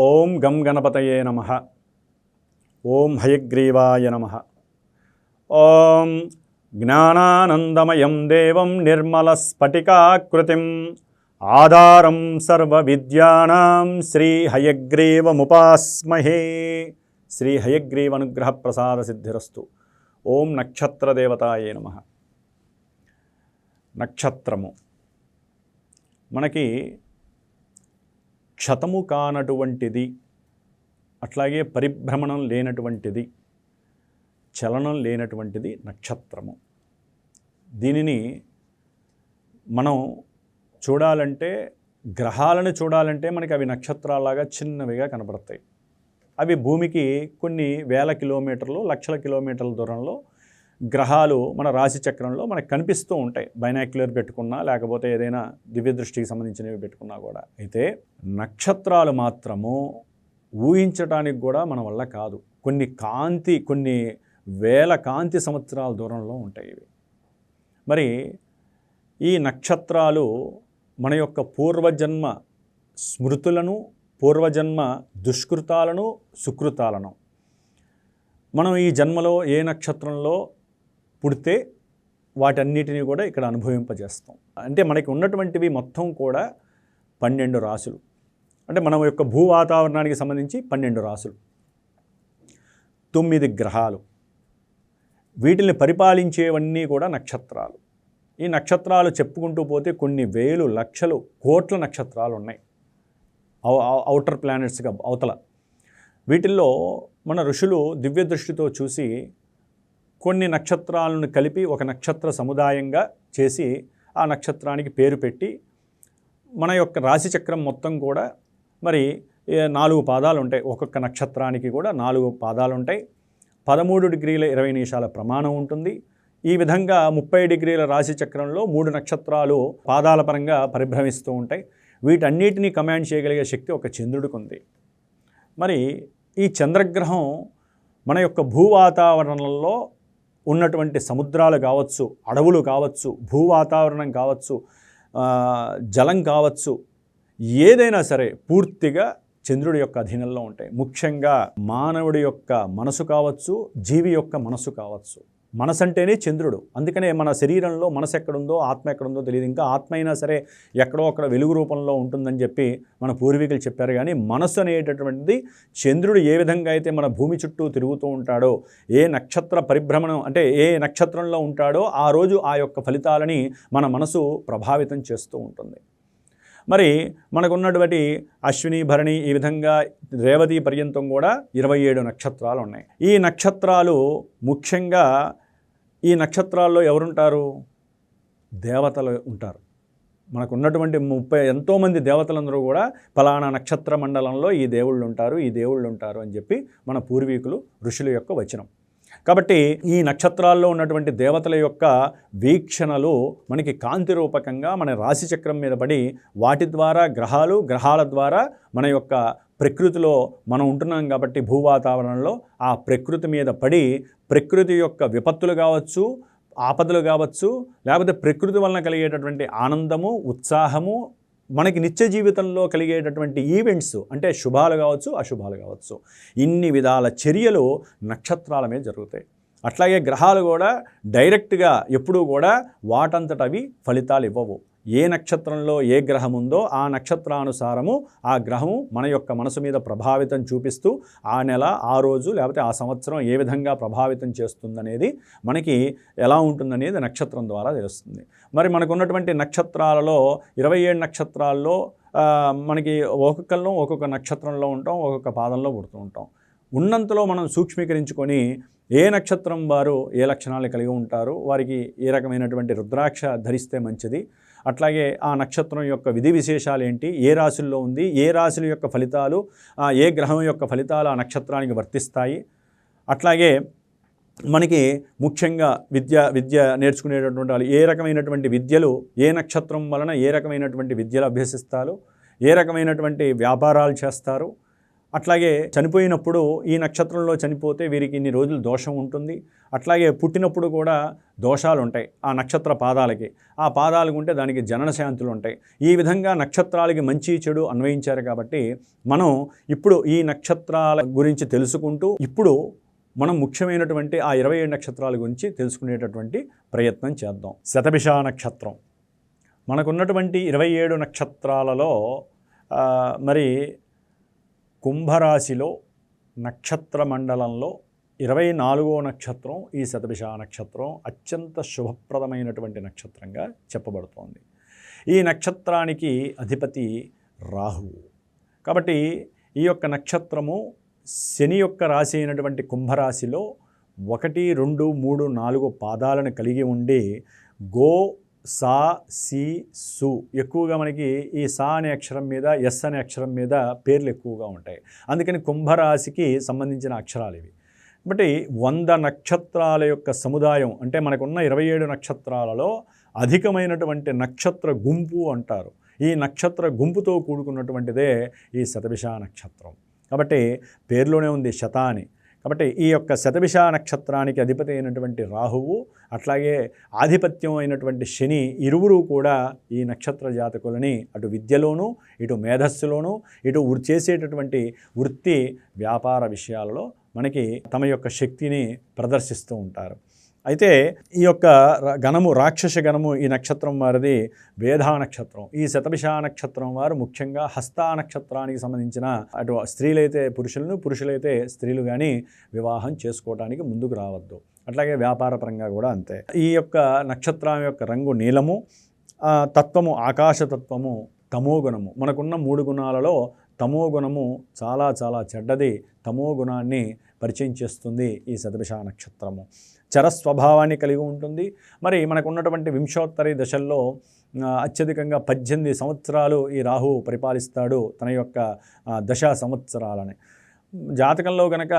ఓం గం గణపతయే నమ. ఓం హయగ్రీవాయ నమ. ఓం జ్ఞానానందమయం దేవం నిర్మలస్ఫటికాకృతిం ఆధారం సర్వవిద్యానాం శ్రీ హయగ్రీవముపాస్మహే. శ్రీ హయగ్రీవ ప్రసాద సిద్ధిరస్తు ఓం నక్షత్రదేవతాయే నమ. నక్షత్రము. మనకి క్షతము కానటువంటిది అట్లాగే పరిభ్రమణం లేనటువంటిది చలనం లేనటువంటిది నక్షత్రము. దీనిని మనం చూడాలంటే గ్రహాలను చూడాలంటే మనకి అవి నక్షత్రాలాగా చిన్నవిగా కనబడతాయి అవి భూమికి కొన్ని వేల కిలోమీటర్లు లక్షల కిలోమీటర్ల దూరంలో గ్రహాలు మన రాశి చక్రంలో మనకు కనిపిస్తూ ఉంటాయి. బైనాక్యులర్ పెట్టుకున్నా లేకపోతే ఏదైనా దివ్య దృష్టికి సంబంధించినవి పెట్టుకున్నా కూడా. అయితే నక్షత్రాలు మాత్రము ఊహించడానికి కూడా మన వల్ల కాదు. కొన్ని కాంతి కొన్ని వేల కాంతి సంవత్సరాల దూరంలో ఉంటాయి ఇవి. మరి ఈ నక్షత్రాలు మన యొక్క పూర్వజన్మ స్మృతులను పూర్వజన్మ దుష్కృతాలను సుకృతాలను. మనం ఈ జన్మలో ఏ నక్షత్రంలో పుడితే వాటన్నిటిని కూడా ఇక్కడ అనుభవింపజేస్తాం. అంటే మనకి ఉన్నటువంటివి మొత్తం కూడా పన్నెండు రాసులు. అంటే మనం యొక్క భూ వాతావరణానికి సంబంధించి పన్నెండు రాసులు. తొమ్మిది గ్రహాలు. వీటిని పరిపాలించేవన్నీ కూడా నక్షత్రాలు. ఈ నక్షత్రాలు చెప్పుకుంటూ పోతే కొన్ని వేలు లక్షలు కోట్ల నక్షత్రాలు ఉన్నాయి. అవుటర్ ప్లానెట్స్గా అవతల. వీటిల్లో మన ఋషులు దివ్య దృష్టితో చూసి కొన్ని నక్షత్రాలను కలిపి ఒక నక్షత్ర సముదాయంగా చేసి ఆ నక్షత్రానికి పేరు పెట్టి మన యొక్క రాశి చక్రం మొత్తం కూడా మరి నాలుగు పాదాలు ఉంటాయి. ఒక్కొక్క నక్షత్రానికి కూడా నాలుగు పాదాలు ఉంటాయి. పదమూడు డిగ్రీల ఇరవై నిమిషాల ప్రమాణం ఉంటుంది. ఈ విధంగా ముప్పై డిగ్రీల రాశి చక్రంలో మూడు నక్షత్రాలు పాదాల పరంగా పరిభ్రమిస్తూ ఉంటాయి. వీటన్నిటినీ కమాండ్ చేయగలిగే శక్తి ఒక చంద్రుడికి ఉంది. మరి ఈ చంద్రగ్రహం మన యొక్క భూ వాతావరణంలో ఉన్నటువంటి సముద్రాలు కావచ్చు అడవులు కావచ్చు భూ వాతావరణం కావచ్చు జలం కావచ్చు ఏదైనా సరే పూర్తిగా చంద్రుడి యొక్క అధీనంలో ఉంటాయి. ముఖ్యంగా మానవుడి యొక్క మనసు కావచ్చు జీవి యొక్క మనసు కావచ్చు. మనసు అంటేనే చంద్రుడు. అందుకనే మన శరీరంలో మనసు ఎక్కడుందో ఆత్మ ఎక్కడుందో తెలియదు. ఇంకా ఆత్మ అయినా సరే ఎక్కడో అక్కడ వెలుగు రూపంలో ఉంటుందని చెప్పి మన పూర్వీకులు చెప్పారు. కానీ మనస్సు అనేటటువంటిది చంద్రుడు ఏ విధంగా అయితే మన భూమి చుట్టూ తిరుగుతూ ఉంటాడో ఏ నక్షత్ర పరిభ్రమణం అంటే ఏ నక్షత్రంలో ఉంటాడో ఆ రోజు ఆ యొక్క ఫలితాలని మన మనసు ప్రభావితం చేస్తూ ఉంటుంది. మరి మనకున్నటువంటి అశ్విని భరణి ఈ విధంగా రేవతి పర్యంతం కూడా ఇరవై ఏడు నక్షత్రాలు ఉన్నాయి. ఈ నక్షత్రాలు ముఖ్యంగా ఈ నక్షత్రాల్లో ఎవరుంటారు? దేవతలు ఉంటారు. మనకు ఉన్నటువంటి ముప్పై ఎంతోమంది దేవతలందరూ కూడా ఫలానా నక్షత్ర మండలంలో ఈ దేవుళ్ళు ఉంటారు ఈ దేవుళ్ళు ఉంటారు అని చెప్పి మన పూర్వీకులు ఋషుల యొక్క వచనం. కాబట్టి ఈ నక్షత్రాల్లో ఉన్నటువంటి దేవతల యొక్క వీక్షణలు మనకి కాంతి రూపకంగా మన రాశిచక్రం మీద పడి వాటి ద్వారా గ్రహాలు గ్రహాల ద్వారా మన యొక్క ప్రకృతిలో మనం ఉంటున్నాం కాబట్టి భూ వాతావరణంలో ఆ ప్రకృతి మీద పడి ప్రకృతి యొక్క విపత్తులు కావచ్చు ఆపదలు కావచ్చు లేకపోతే ప్రకృతి వలన కలిగేటటువంటి ఆనందము ఉత్సాహము మనకి నిత్య జీవితంలో కలిగేటటువంటి ఈవెంట్స్ అంటే శుభాలు కావచ్చు అశుభాలు కావచ్చు. ఇన్ని విధాల చర్యలు నక్షత్రాల మీద జరుగుతాయి. అట్లాగే గ్రహాలు కూడా డైరెక్ట్గా ఎప్పుడూ కూడా వాటంతట అవి ఫలితాలు ఇవ్వవు. ఏ నక్షత్రంలో ఏ గ్రహం ఉందో ఆ నక్షత్రానుసారము ఆ గ్రహము మన యొక్క మనసు మీద ప్రభావితం చూపిస్తూ ఆ నెల ఆ రోజు లేకపోతే ఆ సంవత్సరం ఏ విధంగా ప్రభావితం చేస్తుందనేది మనకి ఎలా ఉంటుందనేది నక్షత్రం ద్వారా తెలుస్తుంది. మరి మనకున్నటువంటి నక్షత్రాలలో ఇరవై ఏడు నక్షత్రాల్లో మనకి ఒక్కొక్కరిలో ఒక్కొక్క నక్షత్రంలో ఉంటాం ఒక్కొక్క పాదంలో పుడుతూ ఉంటాం. ఉన్నంతలో మనం సూక్ష్మీకరించుకొని ఏ నక్షత్రం వారు ఏ లక్షణాలు కలిగి ఉంటారు వారికి ఏ రకమైనటువంటి రుద్రాక్ష ధరిస్తే మంచిది అట్లాగే ఆ నక్షత్రం యొక్క విధి విశేషాలు ఏంటి? ఏ రాశుల్లో ఉంది? ఏ రాశుల యొక్క ఫలితాలు? ఆ, ఏ గ్రహం యొక్క ఫలితాలు ఆ నక్షత్రానికి వర్తిస్తాయి? అట్లాగే మనకి ముఖ్యంగా విద్య విద్య నేర్చుకునేటటువంటి వాళ్ళు ఏ రకమైనటువంటి విద్యలు ఏ నక్షత్రం వలన ఏ రకమైనటువంటి విద్యలు అభ్యసిస్తారు? ఏ రకమైనటువంటి వ్యాపారాలు చేస్తారు? అట్లాగే చనిపోయినప్పుడు ఈ నక్షత్రంలో చనిపోతే వీరికి ఇన్ని రోజులు దోషం ఉంటుంది. అట్లాగే పుట్టినప్పుడు కూడా దోషాలు ఉంటాయి ఆ నక్షత్ర పాదాలకి. ఆ పాదాలకు ఉంటే దానికి జనన శాంతులు ఉంటాయి. ఈ విధంగా నక్షత్రాలకి మంచి చెడు అన్వయించారు కాబట్టి మనం ఇప్పుడు ఈ నక్షత్రాల గురించి తెలుసుకుంటూ ఇప్పుడు మనం ముఖ్యమైనటువంటి ఆ ఇరవై ఏడు నక్షత్రాల గురించి తెలుసుకునేటటువంటి ప్రయత్నం చేద్దాం. శతభిష నక్షత్రం. మనకున్నటువంటి ఇరవై ఏడు నక్షత్రాలలో మరి కుంభరాశిలో నక్షత్ర మండలంలో ఇరవై నాలుగో నక్షత్రం ఈ శతభిష నక్షత్రం అత్యంత శుభప్రదమైనటువంటి నక్షత్రంగా చెప్పబడుతోంది. ఈ నక్షత్రానికి అధిపతి రాహువు. కాబట్టి ఈ యొక్క నక్షత్రము శని యొక్క రాశి అయినటువంటి కుంభరాశిలో ఒకటి రెండు మూడు నాలుగు పాదాలను కలిగి ఉండి గో సా సి సు ఎక్కువగా మనకి ఈ సా అనే అక్షరం మీద ఎస్ అనే అక్షరం మీద పేర్లు ఎక్కువగా ఉంటాయి. అందుకని కుంభరాశికి సంబంధించిన అక్షరాలు ఇవి. కాబట్టి వంద నక్షత్రాల యొక్క సముదాయం అంటే మనకున్న ఇరవై ఏడు నక్షత్రాలలో అధికమైనటువంటి నక్షత్ర గుంపు అంటారు. ఈ నక్షత్ర గుంపుతో కూడుకున్నటువంటిదే ఈ శతభిష నక్షత్రం. కాబట్టి పేర్లోనే ఉంది శతాని. కాబట్టి ఈ యొక్క శతభిష నక్షత్రానికి అధిపతి అయినటువంటి రాహువు అట్లాగే ఆధిపత్యం అయినటువంటి శని ఇరువురు కూడా ఈ నక్షత్ర జాతకులని అటు విద్యలోనూ ఇటు మేధస్సులోనూ ఇటు వృ- చేసేటటువంటి వృత్తి వ్యాపార విషయాలలో మనకి తమ యొక్క శక్తిని ప్రదర్శిస్తూ ఉంటారు. అయితే ఈ యొక్క గణము రాక్షస గణము ఈ నక్షత్రం వారిది వేధా నక్షత్రం. ఈ శతభిష నక్షత్రం వారు ముఖ్యంగా హస్తా నక్షత్రానికి సంబంధించిన అటు స్త్రీలైతే పురుషులను పురుషులైతే స్త్రీలు కానీ వివాహం చేసుకోవడానికి ముందుకు రావద్దు. అట్లాగే వ్యాపారపరంగా కూడా అంతే. ఈ యొక్క నక్షత్రం యొక్క రంగు నీలము తత్వము ఆకాశతత్వము తమోగుణము. మనకున్న మూడు గుణాలలో తమో గుణము చాలా చాలా చెడ్డది. తమో గుణాన్ని పరిచయం చేస్తుంది ఈ శతభిష నక్షత్రము. చర స్వభావాన్ని కలిగి ఉంటుంది. మరి మనకు ఉన్నటువంటి వింశోత్తరి దశల్లో అత్యధికంగా పద్దెనిమిది సంవత్సరాలు ఈ రాహు పరిపాలిస్తాడు తన యొక్క దశా దశ సంవత్సరాలని. జాతకంలో గనక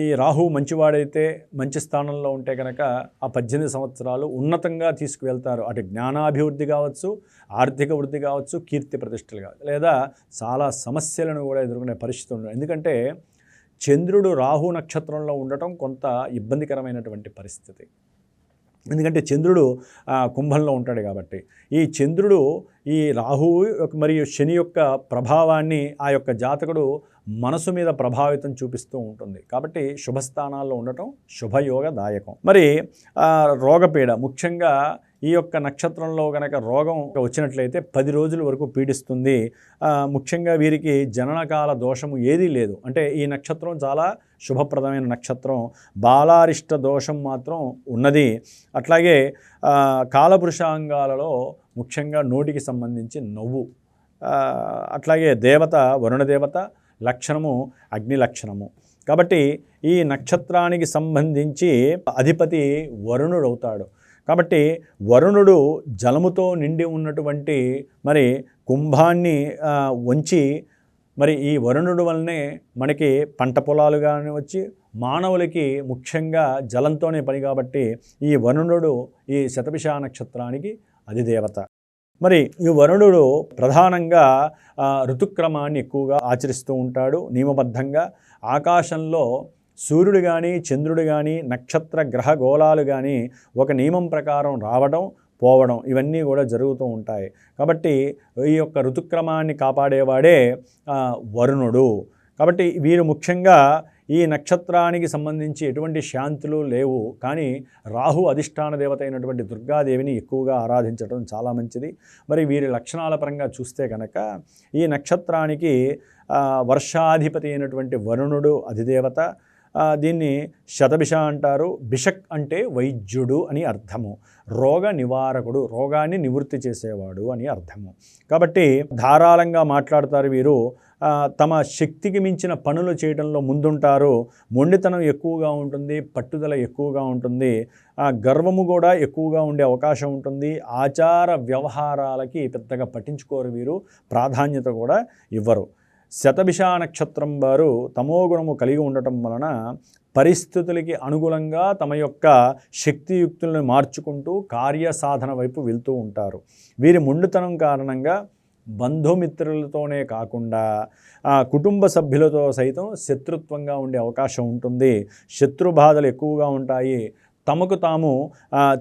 ఈ రాహు మంచివాడైతే మంచి స్థానంలో ఉంటే కనుక ఆ పద్దెనిమిది సంవత్సరాలు ఉన్నతంగా తీసుకువెళ్తారు. అటు జ్ఞానాభివృద్ధి కావచ్చు ఆర్థిక వృద్ధి కావచ్చు కీర్తి ప్రతిష్టలు కావచ్చు లేదా చాలా సమస్యలను కూడా ఎదుర్కొనే పరిస్థితి ఉండదు. ఎందుకంటే చంద్రుడు రాహు నక్షత్రంలో ఉండటం కొంత ఇబ్బందికరమైనటువంటి పరిస్థితి. ఎందుకంటే చంద్రుడు ఆ, కుంభంలో ఉంటాడు కాబట్టి. ఈ చంద్రుడు ఈ రాహువు మరియు శని యొక్క ప్రభావాన్ని ఆ యొక్క జాతకుడు మనసు మీద ప్రభావితం చూపిస్తూ ఉంటుంది. కాబట్టి శుభస్థానాల్లో ఉండటం శుభయోగదాయకం. మరి రోగపీడ ముఖ్యంగా ఈ యొక్క నక్షత్రంలో గనక రోగం వచ్చినట్లయితే పది రోజుల వరకు పీడిస్తుంది. ముఖ్యంగా వీరికి జననకాల దోషము ఏదీ లేదు. అంటే ఈ నక్షత్రం చాలా శుభప్రదమైన నక్షత్రం. బాలారిష్ట దోషం మాత్రం ఉన్నది. అట్లాగే కాలపురుషాంగాలలో ముఖ్యంగా నోటికి సంబంధించి నవ్వు. అట్లాగే దేవత వరుణ దేవత లక్షణము అగ్ని లక్షణము. కాబట్టి ఈ నక్షత్రానికి సంబంధించి అధిపతి వరుణుడు అవుతాడు కాబట్టి వరుణుడు జలముతో నిండి ఉన్నటువంటి మరి కుంభాన్ని ఉంచి వంచి మరి ఈ వరుణుడు వల్లనే మనకి పంట పొలాలు కానీ వచ్చి మానవులకి ముఖ్యంగా జలంతోనే పని కాబట్టి ఈ వరుణుడు ఈ శతభిష నక్షత్రానికి అధిదేవత. మరి ఈ వరుణుడు ప్రధానంగా ఋతుక్రమాన్ని ఎక్కువగా ఆచరిస్తూ ఉంటాడు. నియమబద్ధంగా ఆకాశంలో సూర్యుడు కానీ చంద్రుడు కానీ నక్షత్ర గ్రహ గోళాలు కానీ ఒక నియమం ప్రకారం రావడం పోవడం ఇవన్నీ కూడా జరుగుతూ ఉంటాయి. కాబట్టి ఈ యొక్క ఋతుక్రమాన్ని కాపాడేవాడే వరుణుడు. కాబట్టి వీరు ముఖ్యంగా ఈ నక్షత్రానికి సంబంధించి ఎటువంటి శాంతులు లేవు. కానీ రాహు అధిష్టాన దేవత అయినటువంటి దుర్గాదేవిని ఎక్కువగా ఆరాధించడం చాలా మంచిది. మరి వీరి లక్షణాల పరంగా చూస్తే కనుక ఈ నక్షత్రానికి వర్షాధిపతి అయినటువంటి వరుణుడు అధిదేవత దీన్ని శతభిష అంటారు. బిషక్ అంటే వైద్యుడు అని అర్థము. రోగ నివారకుడు రోగాన్ని నివృత్తి చేసేవాడు అని అర్థము. కాబట్టి ధారాళంగా మాట్లాడతారు వీరు. తమ శక్తికి మించిన పనులు చేయడంలో ముందుంటారు. మొండితనం ఎక్కువగా ఉంటుంది పట్టుదల ఎక్కువగా ఉంటుంది. గర్వము కూడా ఎక్కువగా ఉండే అవకాశం ఉంటుంది. ఆచార వ్యవహారాలకి పెద్దగా పట్టించుకోరు వీరు. ప్రాధాన్యత కూడా ఇవ్వరు. శతభిషా నక్షత్రం వారు తమోగుణము కలిగి ఉండటం వలన పరిస్థితులకి అనుగుణంగా తమ యొక్క శక్తియుక్తులను మార్చుకుంటూ కార్యసాధన వైపు వెళ్తూ ఉంటారు. వీరి ముండుతనం కారణంగా బంధుమిత్రులతోనే కాకుండా ఆ, కుటుంబ సభ్యులతో సైతం శత్రుత్వంగా ఉండే అవకాశం ఉంటుంది. శత్రు బాధలు ఎక్కువగా ఉంటాయి. తమకు తాము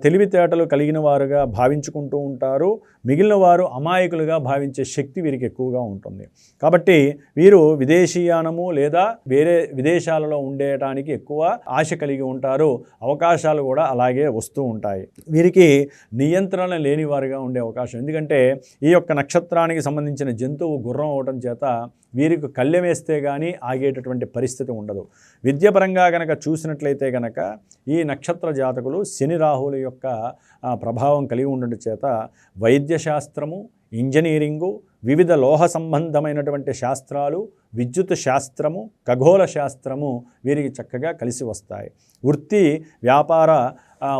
తెలివితేటలు కలిగిన వారుగా భావించుకుంటూ ఉంటారు. మిగిలిన వారు అమాయకులుగా భావించే శక్తి వీరికి ఎక్కువగా ఉంటుంది. కాబట్టి వీరు విదేశీయానము లేదా వేరే విదేశాలలో ఉండేటానికి ఎక్కువ ఆశ కలిగి ఉంటారు. అవకాశాలు కూడా అలాగే వస్తూ ఉంటాయి. వీరికి నియంత్రణ లేని వారుగా ఉండే అవకాశం. ఎందుకంటే ఈ యొక్క నక్షత్రానికి సంబంధించిన జంతువు గుర్రం అవడం చేత వీరికి కళ్ళెం వేస్తే కానీ ఆగేటటువంటి పరిస్థితి ఉండదు. విద్యపరంగా గనక చూసినట్లయితే కనుక ఈ నక్షత్ర జాతకులు శని రాహుల యొక్క ప్రభావం కలిగి ఉండడం చేత వైద్యశాస్త్రము ఇంజనీరింగు వివిధ లోహ సంబంధమైనటువంటి శాస్త్రాలు విద్యుత్ శాస్త్రము ఖగోళ శాస్త్రము వీరికి చక్కగా కలిసి వస్తాయి. వృత్తి వ్యాపార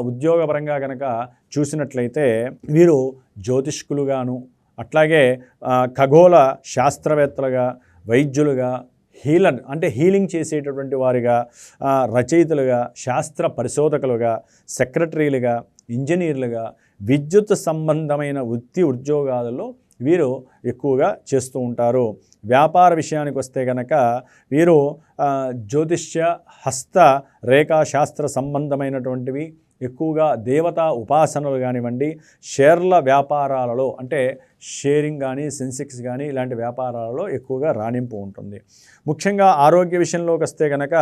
ఉద్యోగపరంగా కనుక చూసినట్లయితే వీరు జ్యోతిష్కులుగాను అట్లాగే ఖగోళ శాస్త్రవేత్తలుగా వైద్యులుగా హీలర్ అంటే హీలింగ్ చేసేటటువంటి వారిగా రచయితలుగా శాస్త్ర పరిశోధకులుగా సెక్రటరీలుగా ఇంజనీర్లుగా విద్యుత్ సంబంధమైన వృత్తి ఉద్యోగాలలో వీరు ఎక్కువగా చేస్తూ ఉంటారు. వ్యాపార విషయానికి వస్తే కనుక వీరు జ్యోతిష్య హస్త రేఖాశాస్త్ర సంబంధమైనటువంటివి ఎక్కువగా దేవతా ఉపాసనలు కానివ్వండి షేర్ల వ్యాపారాలలో అంటే షేరింగ్ కానీ సెన్సెక్స్ కానీ ఇలాంటి వ్యాపారాలలో ఎక్కువగా రాణింపు ఉంటుంది. ముఖ్యంగా ఆరోగ్య విషయంలోకి వస్తే కనుక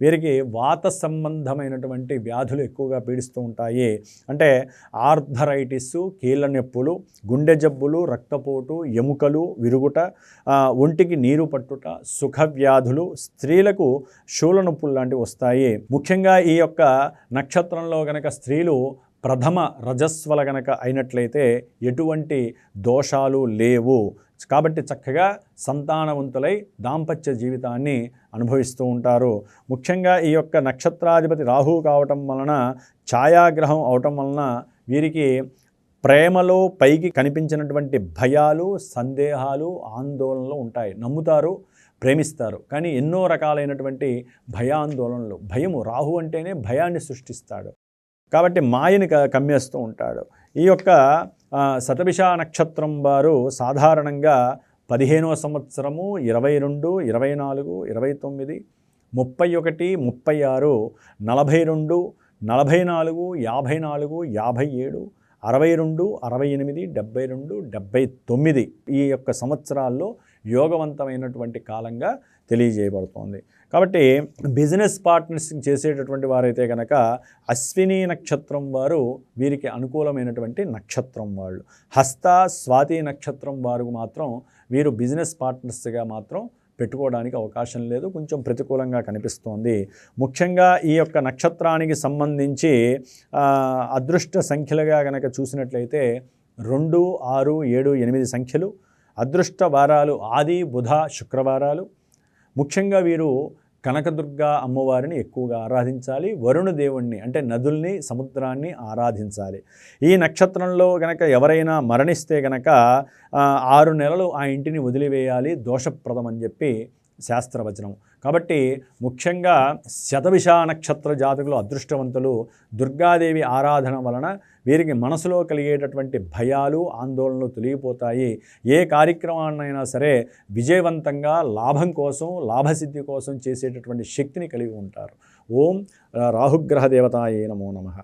వీరికి వాత సంబంధమైనటువంటి వ్యాధులు ఎక్కువగా పీడిస్తూ ఉంటాయి. అంటే ఆర్థరైటిస్ కీళ్ళ నొప్పులు గుండె జబ్బులు రక్తపోటు ఎముకలు విరుగుట ఒంటికి నీరు పట్టుట సుఖ వ్యాధులు స్త్రీలకు శూల నొప్పులు లాంటివి వస్తాయి. ముఖ్యంగా ఈ యొక్క నక్షత్రంలో కనుక స్త్రీలు ప్రథమ రజస్వల గనక అయినట్లయితే ఎటువంటి దోషాలు లేవు. కాబట్టి చక్కగా సంతానవంతులై దాంపత్య జీవితాన్ని అనుభవిస్తూ ఉంటారు. ముఖ్యంగా ఈ యొక్క నక్షత్రాధిపతి రాహు కావటం వలన ఛాయాగ్రహం అవటం వలన వీరికి ప్రేమలో పైకి కనిపించినటువంటి భయాలు సందేహాలు ఆందోళనలు ఉంటాయి. నమ్ముతారు ప్రేమిస్తారు. కానీ ఎన్నో రకాలైనటువంటి భయాందోళనలు. భయము రాహు అంటేనే భయాన్ని సృష్టిస్తాడు. కాబట్టి మాయని క- కమ్మేస్తూ ఉంటాడు. ఈ యొక్క ఆ, శతభిష నక్షత్రం వారు సాధారణంగా పదిహేనవ సంవత్సరము ఇరవై రెండు ఇరవై నాలుగు ఇరవై తొమ్మిది ముప్పై ఒకటి ముప్పై ఆరు నలభై రెండు నలభై నాలుగు యాభై నాలుగు యాభై ఏడు అరవై రెండు అరవై ఎనిమిది డెబ్బై రెండు డెబ్బై తొమ్మిది ఈ యొక్క సంవత్సరాల్లో యోగవంతమైనటువంటి కాలంగా తెలియజేయబడుతోంది. కాబట్టి బిజినెస్ పార్ట్నర్స్ చేసేటటువంటి వారైతే కనుక అశ్విని నక్షత్రం వారు వీరికి అనుకూలమైనటువంటి నక్షత్రం వాళ్ళు. హస్త స్వాతి నక్షత్రం వారు మాత్రం వీరు బిజినెస్ పార్ట్నర్స్గా మాత్రం పెట్టుకోవడానికి అవకాశం లేదు. కొంచెం ప్రతికూలంగా కనిపిస్తోంది. ముఖ్యంగా ఈ యొక్క నక్షత్రానికి సంబంధించి అదృష్ట సంఖ్యలుగా కనుక చూసినట్లయితే రెండు ఆరు ఏడు ఎనిమిది సంఖ్యలు అదృష్ట వారాలు ఆది బుధ శుక్రవారాలు ముఖ్యంగా వీరు కనకదుర్గ అమ్మవారిని ఎక్కువగా ఆరాధించాలి వరుణ దేవుణ్ణి అంటే నదుల్ని సముద్రాన్ని ఆరాధించాలి. ఈ నక్షత్రంలో గనక ఎవరైనా మరణిస్తే గనక ఆరు నెలలు ఆ ఇంటిని వదిలివేయాలి దోషప్రదం అని చెప్పి శాస్త్రవచనం. కాబట్టి ముఖ్యంగా శతభిష నక్షత్ర జాతకులు అదృష్టవంతులు దుర్గాదేవి ఆరాధన వలన వీరికి మనసులో కలిగేటటువంటి భయాలు ఆందోళనలు తొలగిపోతాయి. ఏ కార్యక్రమాన్నైనా సరే విజయవంతంగా లాభం కోసం లాభసిద్ధి కోసం చేసేటటువంటి శక్తిని కలిగి ఉంటారు. ఓం రాహుగ్రహ దేవతాయే నమో నమః.